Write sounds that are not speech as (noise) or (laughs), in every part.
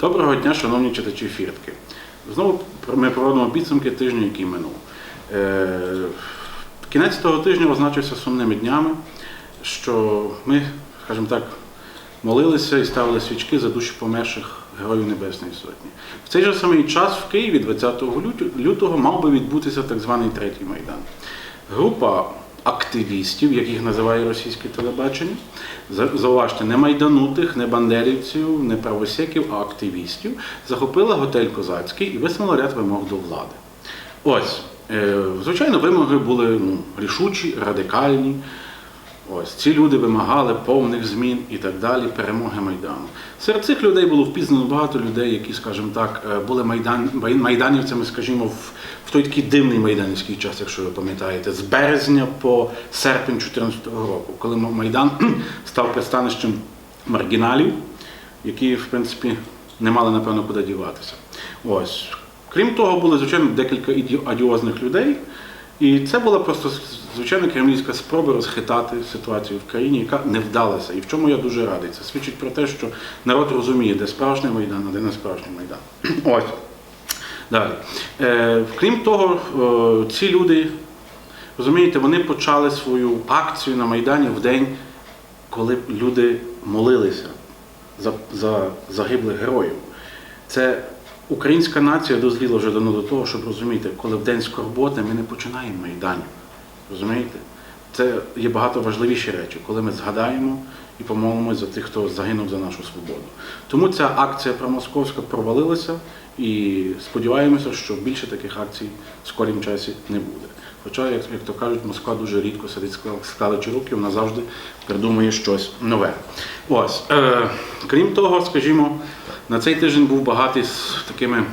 Доброго дня, шановні читачі фіртки. Знову ми проводимо підсумки тижня, який минув. Е, Кінець того тижня означився сумними днями, що ми, скажімо так, молилися і ставили свічки за душі померших Героїв Небесної Сотні. В цей же самий час в Києві 20 лютого мав би відбутися так званий третій майдан. Група активістів, як їх називає російське телебачення, за- зауважте, не майданутих, не бандерівців, не правосеків, а активістів, захопила готель Козацький і висунула ряд вимог до влади. Ось, е, звичайно, вимоги були ну, рішучі, радикальні. Ось ці люди вимагали повних змін і так далі, перемоги Майдану. Серед цих людей було впізнано багато людей, які, скажімо так, е, були майдан, майданівцями, скажімо, в, в той такий дивний майданівський час, якщо ви пам'ятаєте, з березня по серпень 2014 року, коли Майдан (clears throat) став пристанищем маргіналів, які, в принципі, не мали, напевно, куди діватися. Ось. Крім того, були, звичайно, декілька адіозних людей. І це була просто звичайно кремлівська спроба розхитати ситуацію в країні, яка не вдалася. І в чому я дуже радий. Це свідчить про те, що народ розуміє, де справжній майдан, а де не справжній майдан. (clears throat) Ось. Далі. Е, крім того, е, ці люди, розумієте, вони почали свою акцію на Майдані в день, коли люди молилися за, за загиблих героїв. Це українська нація дозріла вже давно до того, щоб розуміти, коли в день скорботи ми не починаємо майданів. Розумієте? Це є багато важливіші речі, коли ми згадаємо і помолимось за тих, хто загинув за нашу свободу. Тому ця акція промосковська провалилася і сподіваємося, що більше таких акцій в скорім часі не буде. Хоча, як, як то кажуть, Москва дуже рідко сидить скла- руки, вона завжди придумує щось нове. Ось. Е, крім того, скажімо, на цей тиждень був багатий з такими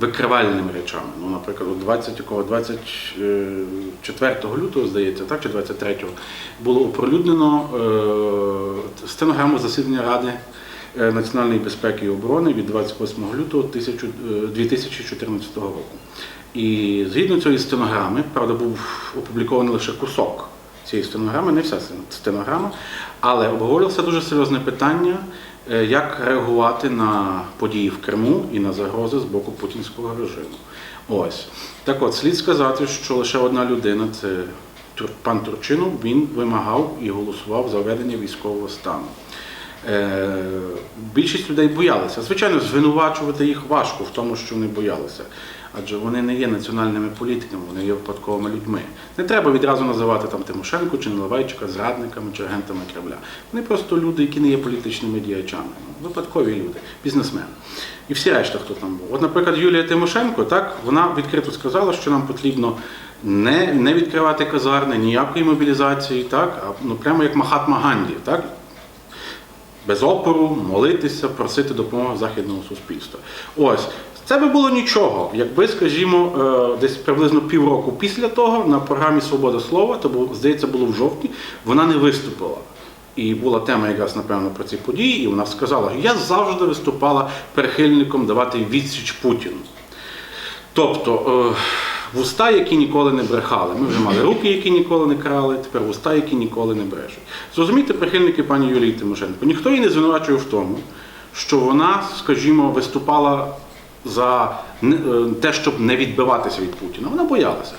викривальними речами. Ну, наприклад, от 20, якого 24 лютого, здається, так, чи 23-го, було оприлюднено е, стенограму засідання Ради е, національної безпеки і оборони від 28 лютого 1000, е, 2014 року. І згідно цієї стенограми, правда, був опублікований лише кусок цієї стенограми, не вся стенограма, але обговорилося дуже серйозне питання, е, як реагувати на події в Криму і на загрози з боку путінського режиму. Ось так от слід сказати, що лише одна людина, це пан Турчинов, він вимагав і голосував за введення військового стану. Е, Більшість людей боялися. Звичайно, звинувачувати їх важко в тому, що вони боялися. Адже вони не є національними політиками, вони є випадковими людьми. Не треба відразу називати там Тимошенко чи Наливайчика зрадниками чи агентами Кремля. Вони просто люди, які не є політичними діячами. Випадкові люди, бізнесмени. І всі решта, хто там був. От, наприклад, Юлія Тимошенко, так, вона відкрито сказала, що нам потрібно не, не відкривати казарни, ніякої мобілізації, так, а ну, прямо як Махатма Ганді, так, без опору, молитися, просити допомоги західного суспільства. Ось. Це би було нічого, якби, скажімо, е, десь приблизно півроку після того на програмі Свобода слова, то здається, було в жовтні, вона не виступила. І була тема якраз, напевно, про ці події, і вона сказала, я завжди виступала прихильником давати відсіч Путіну. Тобто е, вуста, які ніколи не брехали. Ми вже мали руки, які ніколи не крали, тепер вуста, які ніколи не брешуть. Зрозумійте, прихильники пані Юлії Тимошенко, ніхто її не звинувачує в тому, що вона, скажімо, виступала за е, те, щоб не відбиватися від Путіна. Вона боялася.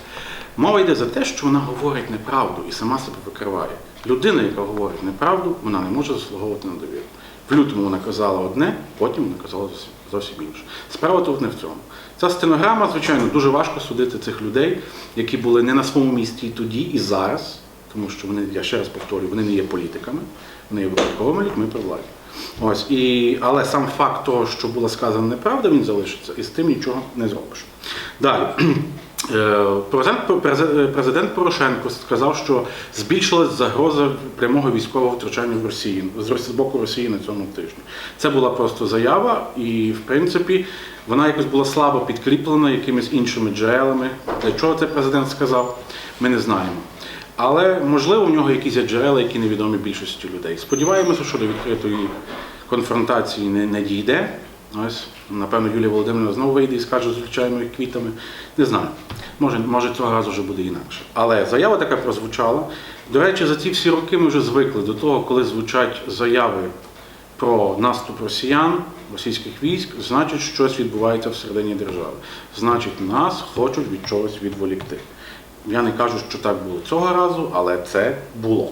Мова йде за те, що вона говорить неправду і сама себе викриває. Людина, яка говорить неправду, вона не може заслуговувати на довіру. В лютому вона казала одне, потім вона казала зовсім, зовсім інше. Справа тут не в цьому. Ця стенограма, звичайно, дуже важко судити цих людей, які були не на своєму місці і тоді, і зараз, тому що вони, я ще раз повторюю, вони не є політиками, вони є випадковими людьми при владі. Ось і але сам факт того, що була сказана неправда, він залишиться, і з тим нічого не зробиш. Далі. Е, Президент, президент Порошенко сказав, що збільшилась загроза прямого військового втручання в Росії з боку Росії на цьому тижні. Це була просто заява, і в принципі вона якось була слабо підкріплена якимись іншими джерелами. Для чого це президент сказав, ми не знаємо. Але можливо в нього якісь джерела, які невідомі більшості людей. Сподіваємося, що до відкритої конфронтації не, не дійде. Ось, напевно, Юлія Володимирівна знову вийде і скаже з звичайними квітами. Не знаю. Може, може цього разу вже буде інакше. Але заява така прозвучала. До речі, за ці всі роки ми вже звикли до того, коли звучать заяви про наступ росіян, російських військ, значить, щось відбувається всередині держави. Значить, нас хочуть від чогось відволікти. Я не кажу, що так було цього разу, але це було.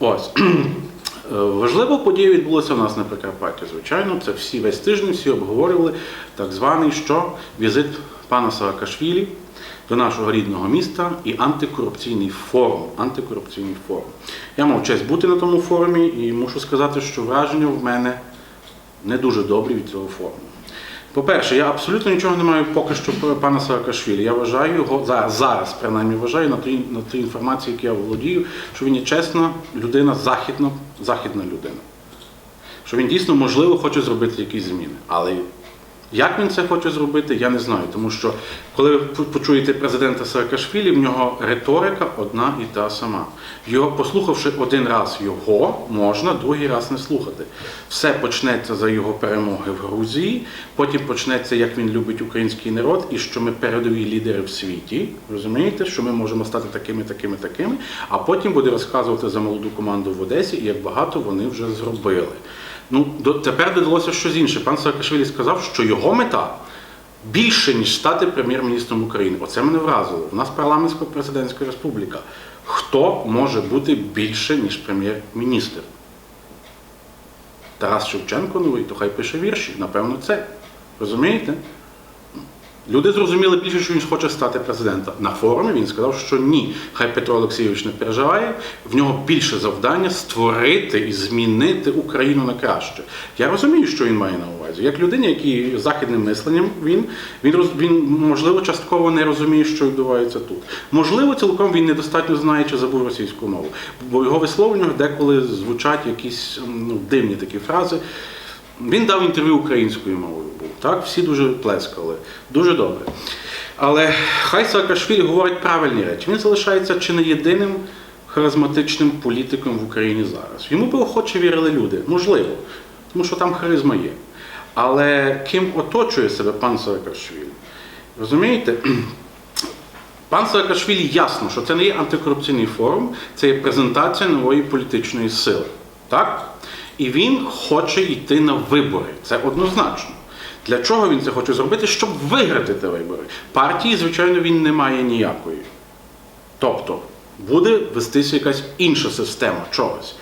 Ось. (clears throat) Е, Важлива подія відбулася у нас на Прикарпатті. Звичайно, це всі весь тиждень всі обговорювали так званий що візит пана Саакашвілі до нашого рідного міста і антикорупційний форум. Антикорупційний форум. Я мав честь бути на тому форумі і мушу сказати, що враження в мене не дуже добрі від цього форуму. По-перше, я абсолютно нічого не маю поки що про пана Саакашвілі. Я вважаю його зараз, принаймні вважаю на тій, на тій інформації, яку я володію, що він є чесна людина, західна, західна людина. Що він дійсно можливо хоче зробити якісь зміни. Але як він це хоче зробити, я не знаю. Тому що коли ви почуєте президента Саакашвілі, в нього риторика одна і та сама. Його, послухавши один раз його, можна другий раз не слухати. Все почнеться за його перемоги в Грузії, потім почнеться, як він любить український народ, і що ми передові лідери в світі. Розумієте, що ми можемо стати такими, такими, такими. А потім буде розказувати за молоду команду в Одесі і як багато вони вже зробили. Ну, тепер додалося щось інше. Пан Саакашвілі сказав, що його мета більше, ніж стати прем'єр-міністром України. Оце мене вразило. У нас парламентсько-президентська республіка. Хто може бути більше, ніж прем'єр-міністр? Тарас Шевченко новий, то хай пише вірші. Напевно, це. Розумієте? Люди зрозуміли більше, що він хоче стати президентом. На форумі він сказав, що ні. Хай Петро Олексійович не переживає. В нього більше завдання створити і змінити Україну на краще. Я розумію, що він має на увазі. Як людина, який західним мисленням, він, він, він можливо частково не розуміє, що відбувається тут. Можливо, цілком він недостатньо знає чи забув російську мову. Бо його висловлюваннях деколи звучать якісь ну, дивні такі фрази. Він дав інтерв'ю українською мовою. Так, всі дуже плескали. Дуже добре. Але хай Саакашвілі говорить правильні речі. Він залишається чи не єдиним харизматичним політиком в Україні зараз. Йому би охоче вірили люди. Можливо, тому що там харизма є. Але ким оточує себе пан Саакашвілі? Розумієте? (clears throat) Пан Саакашвілі ясно, що це не є антикорупційний форум, це є презентація нової політичної сили. Так? І він хоче йти на вибори. Це однозначно. Для чого він це хоче зробити? Щоб виграти ті вибори. Партії, звичайно, він не має ніякої. Тобто буде вестися якась інша система чогось.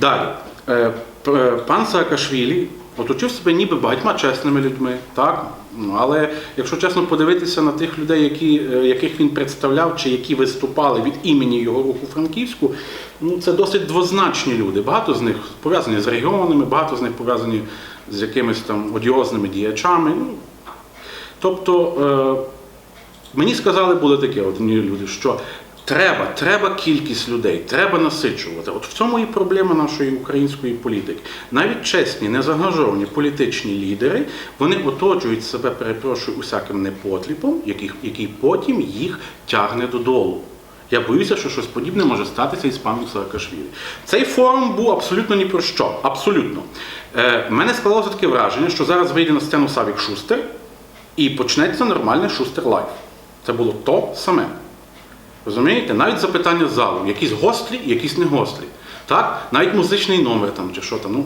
Далі, Е, е, пан Саакашвілі оточив себе ніби багатьма чесними людьми, так? Ну, але якщо чесно подивитися на тих людей, які, е, яких він представляв, чи які виступали від імені його руху Франківську, ну це досить двозначні люди. Багато з них пов'язані з регіонами, багато з них пов'язані з якимись там одіозними діячами. Ну, тобто. Е, Мені сказали, були такі одні люди, що треба, треба кількість людей, треба насичувати. От в цьому і проблема нашої української політики. Навіть чесні, незаангажовані політичні лідери, вони оточують себе, перепрошую, усяким непотліпом, який, який потім їх тягне додолу. Я боюся, що щось подібне може статися із паном Саакашвілі. Цей форум був абсолютно ні про що. Абсолютно. Е, мене склалося таке враження, що зараз вийде на сцену Савік Шустер і почнеться нормальне Шустер Лайф. Це було то саме. Розумієте? Навіть запитання з залу. Якісь гострі, якісь не гострі. Так? Навіть музичний номер там чи що там. Ну,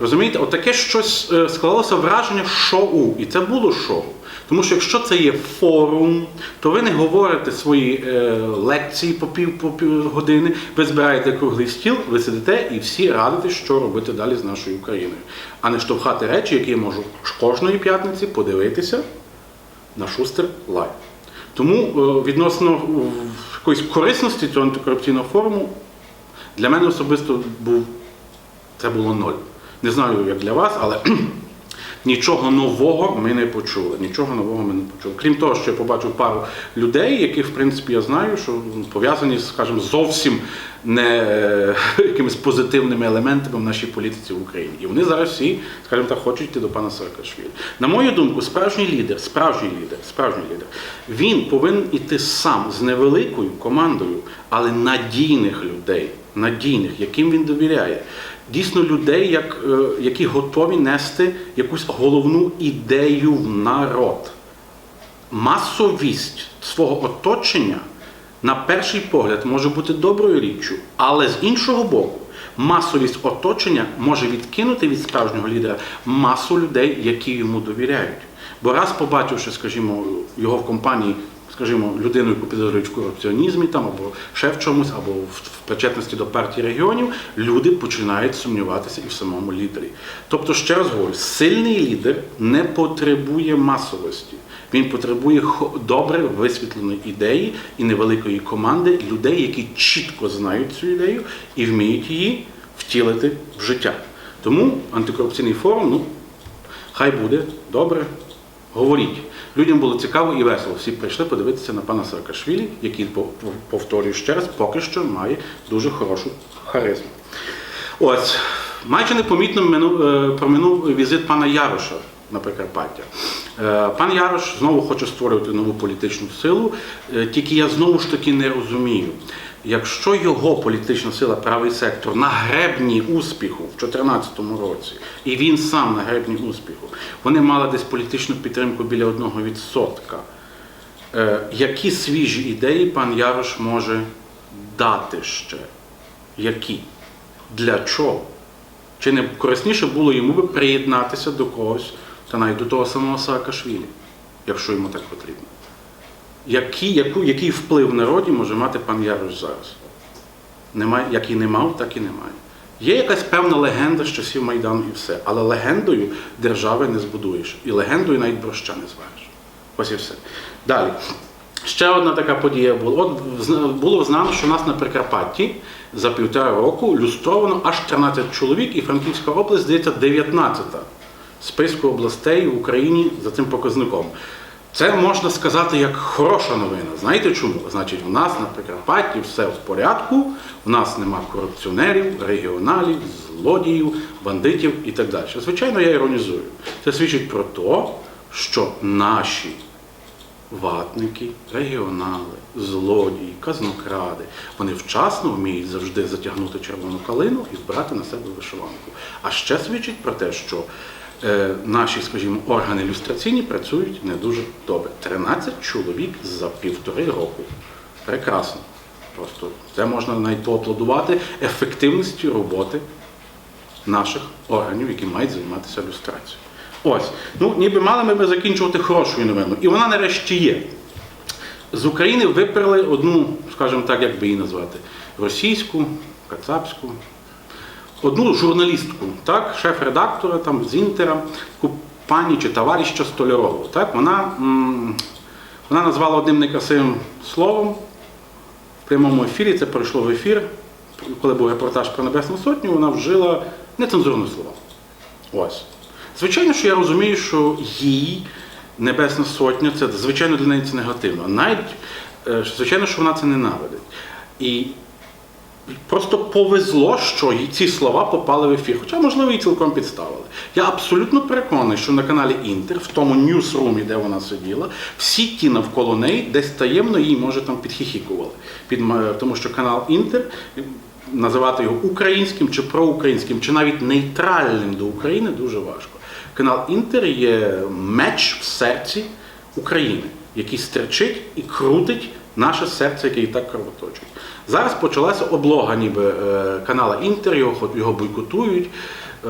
розумієте, от таке щось е, склалося враження шоу. І це було шоу. Тому що якщо це є форум, то ви не говорите свої е, лекції по пів, по пів години, ви збираєте круглий стіл, ви сидите і всі радите, що робити далі з нашою Україною. А не штовхати речі, які я можу кожної п'ятниці подивитися на Шустер Лайв. Тому е, відносно е, якоїсь корисності цього антикорупційного форуму для мене особисто був це було ноль. Не знаю, як для вас, але нічого нового ми не почули. Нічого нового ми не почули. Крім того, що я побачив пару людей, яких, в принципі, я знаю, що пов'язані, скажімо, зовсім не е, (laughs) якимись позитивними елементами в нашій політиці в Україні. І вони зараз всі, скажімо так, хочуть йти до пана Саакашвілі. На мою думку, справжній лідер, справжній лідер, справжній лідер, він повинен іти сам з невеликою командою, але надійних людей, надійних, яким він довіряє. Дійсно, людей, як, е, які готові нести якусь головну ідею в народ. Масовість свого оточення на перший погляд може бути доброю річчю, але з іншого боку, масовість оточення може відкинути від справжнього лідера масу людей, які йому довіряють. Бо раз побачивши, скажімо, його в компанії, скажімо, людину, яку підозрюють в корупціонізмі там або ще в чомусь, або в причетності до партії регіонів, люди починають сумніватися і в самому лідері. Тобто, ще раз говорю, сильний лідер не потребує масовості. Він потребує добре висвітленої ідеї і невеликої команди людей, які чітко знають цю ідею і вміють її втілити в життя. Тому антикорупційний форум, ну, хай буде добре, говоріть. Людям було цікаво і весело. Всі прийшли подивитися на пана Саакашвілі, який, пов- пов- повторюю ще раз, поки що має дуже хорошу харизму. Ось, майже непомітно е, проминув візит пана Яроша на Прикарпаття. Е, Пан Ярош знову хоче створювати нову політичну силу, е, тільки я знову ж таки не розумію. Якщо його політична сила, правий сектор, на гребні успіху в 2014 році, і він сам на гребні успіху, вони мали десь політичну підтримку біля 1%. Е, Які свіжі ідеї пан Ярош може дати ще? Які? Для чого? Чи не корисніше було йому би приєднатися до когось, та навіть до того самого Саакашвілі, якщо йому так потрібно? Який, яку, який вплив в народі може мати пан Ярош зараз? Немає, як і не мав, так і немає. Є якась певна легенда з часів Майдану і все, але легендою держави не збудуєш. І легендою навіть борща не звариш. Ось і все. Далі. Ще одна така подія була. От було знано, що у нас на Прикарпатті за півтора року люстровано аж 13 чоловік, і Франківська область, здається, 19 списку областей в Україні за цим показником. Це можна сказати як хороша новина. Знаєте чому? Значить, у нас на Прикарпатті все в порядку, у нас нема корупціонерів, регіоналів, злодіїв, бандитів і так далі. Звичайно, я іронізую. Це свідчить про те, що наші ватники, регіонали, злодії, казнокради. Вони вчасно вміють завжди затягнути червону калину і збирати на себе вишиванку. А ще свідчить про те, що наші, скажімо, органи люстраційні працюють не дуже добре. 13 чоловік за півтори року. Прекрасно. Просто це можна навіть поаплодувати ефективності роботи наших органів, які мають займатися люстрацією. Ось, ну ніби мали ми би закінчувати хорошою новиною. І вона нарешті є. З України виперли одну, скажімо так, як би її назвати, російську, кацапську, одну журналістку, так, шеф-редактора там, з Інтера, таку пані чи товарища Столярову. Так, вона, вона назвала одним некрасивим словом в прямому ефірі, це пройшло в ефір, коли був репортаж про Небесну Сотню, вона вжила нецензурне слово. Ось. Звичайно, що я розумію, що їй Небесна Сотня, це звичайно для неї це негативно. Навіть, е, звичайно, що вона це ненавидить. І просто повезло, що ці слова попали в ефір. Хоча, можливо, її цілком підставили. Я абсолютно переконаний, що на каналі Інтер, в тому ньюсрумі, де вона сиділа, всі ті навколо неї десь таємно їй, може, там підхихікували. Під, тому що канал Інтер. Називати його українським чи проукраїнським, чи навіть нейтральним до України дуже важко. Канал Інтер є меч в серці України, який стерчить і крутить наше серце, яке і так кровоточить. Зараз почалася облога ніби е, канала Інтер, його, його бойкотують. Е,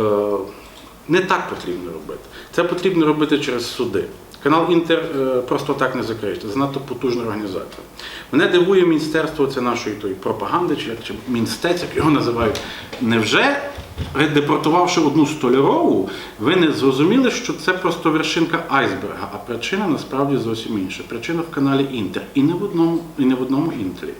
не так потрібно робити. Це потрібно робити через суди. Канал Інтер е, просто так не закриється, занадто потужна організація. Мене дивує міністерство це нашої тої пропаганди, чи, чи мінстець, як його називають. Невже, депортувавши одну столярову, ви не зрозуміли, що це просто вершинка айсберга, а причина насправді зовсім інша. Причина в каналі Інтер. І не в одному, і не в одному інтері.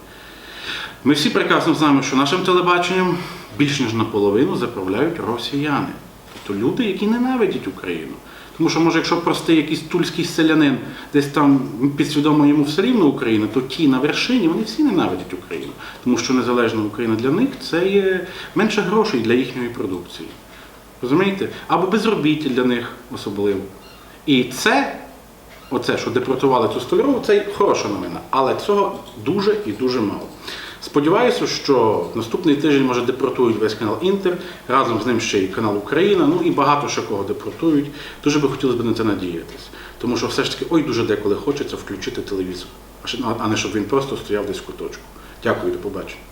Ми всі прекрасно знаємо, що нашим телебаченням більш ніж наполовину заправляють росіяни. Тобто люди, які ненавидять Україну. Тому що, може, якщо простий якийсь тульський селянин десь там підсвідомо йому все рівно Україна, то ті на вершині вони всі ненавидять Україну. Тому що незалежна Україна для них це є менше грошей для їхньої продукції. Розумієте? Або безробіття для них особливо. І це, оце, що депортували цю столярову, це хороша новина. Але цього дуже і дуже мало. Сподіваюся, що наступний тиждень може депортують весь канал Інтер, разом з ним ще й канал Україна, ну і багато ще кого депортують. Дуже би хотілося б на це надіятися. Тому що все ж таки, ой, дуже деколи хочеться включити телевізор, а а не щоб він просто стояв десь в куточку. Дякую, до побачення.